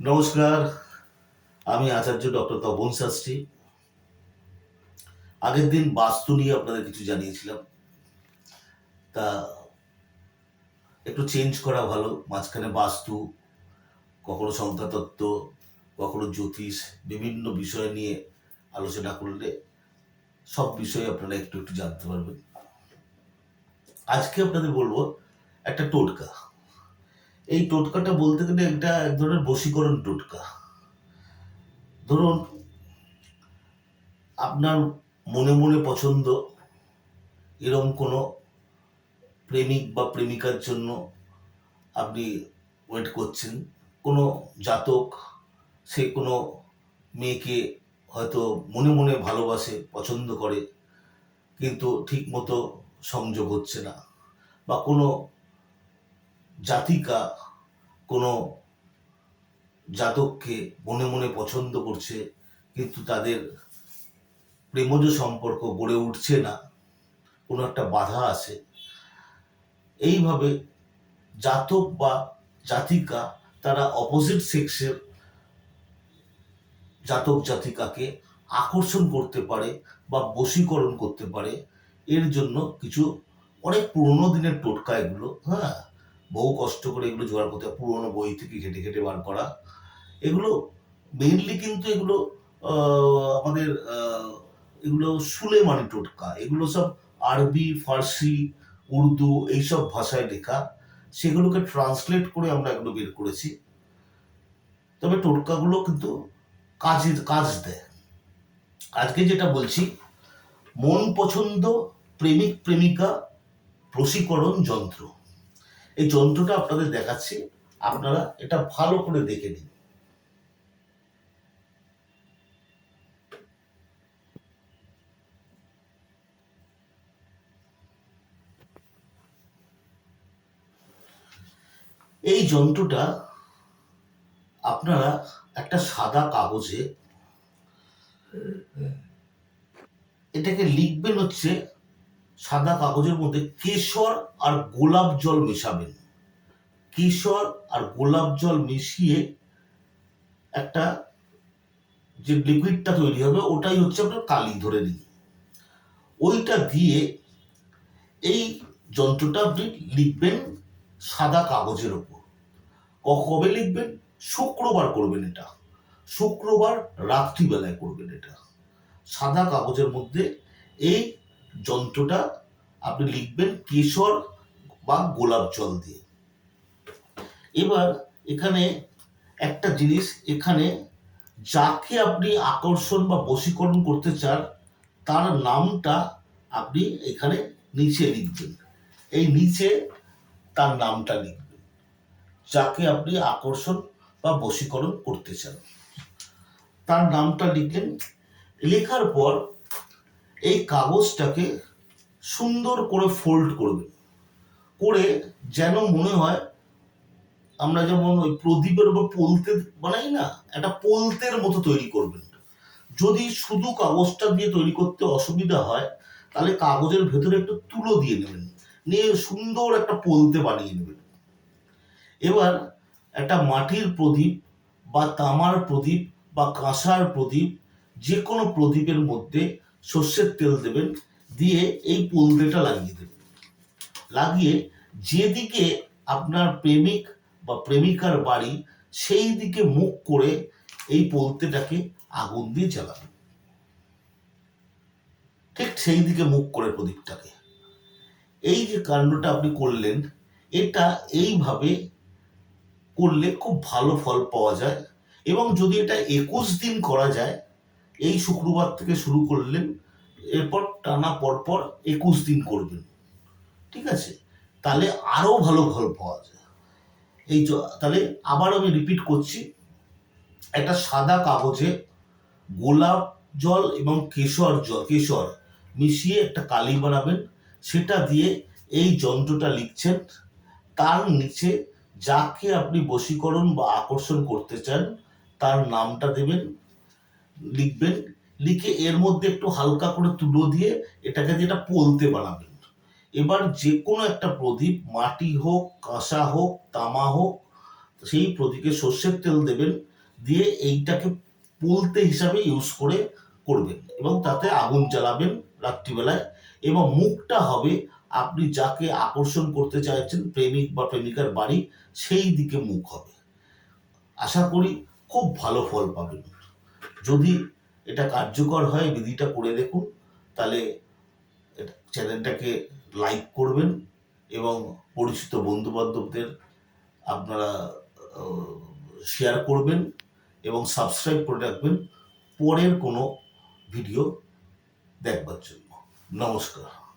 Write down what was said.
নমস্কার, আমি আচার্য ডক্টর তপন শাস্ত্রী। আগের দিন বাস্তু নিয়ে আপনাদের কিছু জানিয়েছিলাম। তা একটু চেঞ্জ করা ভালো, মাঝখানে বাস্তু, কখনো সংখ্যাতত্ত্ব, কখনো জ্যোতিষ, বিভিন্ন বিষয় নিয়ে আলোচনা করলে সব বিষয়ে আপনারা একটু একটু জানতে পারবেন। আজকে আপনাদের বলব একটা টোটকা। এই টোটকাটা বলতে গেলে একটা এক ধরনের বশীকরণ টোটকা। ধরুন, আপনার মনে মনে পছন্দ এরম কোনো প্রেমিক বা প্রেমিকার জন্য আপনি ওয়েট করছেন। কোনো জাতক, সে কোনো মেয়েকে হয়তো মনে মনে ভালোবাসে, পছন্দ করে, কিন্তু ঠিক মতো সংযোগ হচ্ছে না। বা কোনো জাতিকা কোনো জাতককে মনে মনে পছন্দ করছে, কিন্তু তাদের প্রেমজ সম্পর্ক গড়ে উঠছে না, কোনো একটা বাধা আছে। এইভাবে জাতক বা জাতিকা তারা অপোজিট সেক্সের জাতক জাতিকাকে আকর্ষণ করতে পারে বা বশীকরণ করতে পারে, এর জন্য কিছু অনেক পুরোনো দিনের টোটকা এগুলো হ্যাঁ। বহু কষ্ট করে এগুলো জোগাড় করতে পুরোনো বই থেকে ঘেটে ঘেটে বার করা। এগুলো মেইনলি কিন্তু এগুলো আমাদের এগুলো সুলেমানি টোটকা। এগুলো সব আরবি, ফার্সি, উর্দু এইসব ভাষায় লেখা। সেগুলোকে ট্রান্সলেট করে আমরা এগুলো বের করেছি। তবে টোটকাগুলো কিন্তু কাজের, কাজ দেয়। আজকে যেটা বলছি, মন পছন্দ, প্রেমিক, প্রেমিকা প্রশীকরণ যন্ত্র। এই যন্ত্রটা আপনাদের দেখাচ্ছি। আপনারা এটা ভালো করে দেখে নিন। এই যন্ত্রটা আপনারা একটা সাদা কাগজে এটাকে লিখবেন হচ্ছে সাদা কাগজের মধ্যে কেশর আর গোলাপ জল মেশাবেন। কেশর আর গোলাপ জল মিশিয়ে একটা যে লিকুইডটা তৈরি হবে, ওটাই হচ্ছে আপনার কালি ধরে নিন ওইটা দিয়ে এই যন্ত্রটা আপনি লিখবেন সাদা কাগজের ওপর। কবে লিখবেন? শুক্রবার করবেন এটা। শুক্রবার রাত্রিবেলায় করবেন এটা। সাদা কাগজের মধ্যে এই যন্ত্রটা আপনি লিখবেন কেশর বা গোলাপ জল দিয়ে। এবার এখানে একটা জিনিস, এখানে যাকে আপনি আকর্ষণ বা বশীকরণ করতে চান, তার নামটা আপনি এখানে নিচে লিখবেন। এই নিচে তার নামটা লিখবেন, যাকে আপনি আকর্ষণ বা বশীকরণ করতে চান। তার নামটা লিখলেন, লেখার পর এই কাগজটাকে সুন্দর করে ফোল্ড করবেন, করে যেন মনে হয় আমরা যেমন ওই প্রদীপের উপর পোলতে বানাই না, একটা পোলতের মতো তৈরি করবেন। যদি শুধু কাগজটা দিয়ে তৈরি করতে অসুবিধা হয়, তাহলে কাগজের ভেতরে একটু তুলো দিয়ে নেবেন। নিয়ে সুন্দর একটা পোলতে বানিয়ে নেবেন। এবার একটা মাটির প্রদীপ বা তামার প্রদীপ বা কাঁসার প্রদীপ যে কোনো প্রদীপের মধ্যে সর্ষের তেল দেবেন, দিয়ে এই পোলতেটা লাগিয়ে দেবেন। লাগিয়ে যেদিকে আপনার প্রেমিক বা প্রেমিকার বাড়ি সেই দিকে মুখ করে এই পোলতেটাকে আগুন দিয়ে জ্বালাবেন ঠিক সেই দিকে মুখ করে প্রদীপটাকে। এই যে কাণ্ডটা আপনি করলেন, এটা এইভাবে করলে খুব ভালো ফল পাওয়া যায় এবং যদি এটা একুশ দিন করা যায়, এই শুক্রবার থেকে শুরু করলেন, এরপর টানা পরপর একুশ দিন করবেন। ঠিক আছে? তাহলে আরও ভালো ফল পাওয়া যায়। এই তাহলে আবার আমি রিপিট করছি। একটা সাদা কাগজে গোলাপ জল এবং কেশর জল, কেশর মিশিয়ে একটা কালি বানাবেন। সেটা দিয়ে এই যন্ত্রটা লিখছেন। তার নিচে যাকে আপনি বশীকরণ বা আকর্ষণ করতে চান, তার নামটা দেবেন, লিখবেন। লিখে এর মধ্যে একটু হালকা করে তুলো দিয়ে এটাকে যেটা পোলতে বানাবেন। এবার যে কোনো একটা প্রদীপ, মাটি হোক, কাঁসা হোক, তামা হোক, সেই প্রতীকে সর্ষের তেল দেবেন, দিয়ে এইটাকে পুলতে হিসাবে ইউজ করে করবেন এবং তাতে আগুন জ্বালাবেন রাত্রিবেলায় এবং মুখটা হবে আপনি যাকে আকর্ষণ করতে চাইছেন, প্রেমিক বা প্রেমিকার বাড়ি, সেই দিকে মুখ হবে। আশা করি খুব ভালো ফল পাবেন। যদি এটা কার্যকর হয়, বিধিটা করে দেখুন, তাহলে চ্যানেলটাকে লাইক করবেন এবং পরিচিত বন্ধুবান্ধবদের আপনারা শেয়ার করবেন এবং সাবস্ক্রাইব করে রাখবেন। পরের কোনো ভিডিও দেখবার জন্য। নমস্কার।